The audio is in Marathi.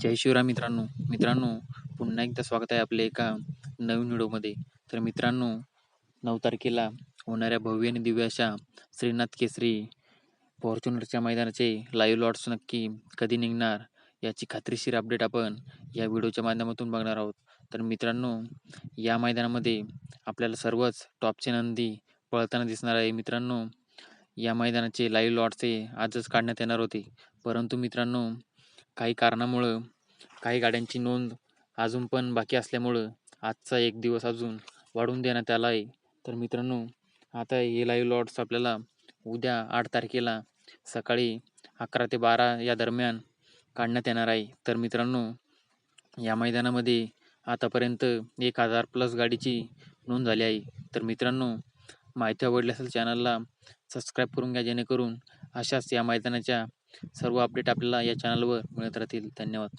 जय शिवराय मित्रांनो. मित्रांनो पुन्हा एकदा स्वागत आहे आपल्या एका नवीन व्हिडिओमध्ये. तर मित्रांनो नऊ तारखेला होणाऱ्या भव्य आणि दिव्य अशा श्रीनाथ केसरी फॉर्च्युनरच्या मैदानाचे लाईव्ह लॉट्स नक्की कधी निघणार याची खात्रीशीर अपडेट आपण या व्हिडिओच्या माध्यमातून बघणार आहोत. तर मित्रांनो या मैदानामध्ये आपल्याला सर्वच टॉपचे नंदी पळताना दिसणार आहे. मित्रांनो या मैदानाचे लाईव्ह लॉट्सचे आजच काढण्यात येणार होते. परंतु मित्रांनो काही कारणामुळं काही गाड्यांची नोंद अजून पण बाकी असल्यामुळं आजचा एक दिवस अजून वाढवून देण्यात आला आहे. तर मित्रांनो आता हे लाईव्ह लॉट्स आपल्याला उद्या आठ तारखेला सकाळी अकरा ते बारा या दरम्यान काढण्यात येणार आहे. तर मित्रांनो या मैदानामध्ये आतापर्यंत एक हजार प्लस गाडीची नोंद झाली आहे. तर मित्रांनो माहिती आवडली असेल चॅनलला सबस्क्राईब करून घ्या जेणेकरून अशाच या मैदानाच्या सर्व अपडेट आपल्याला या चॅनलवर मिळत राहतील. धन्यवाद.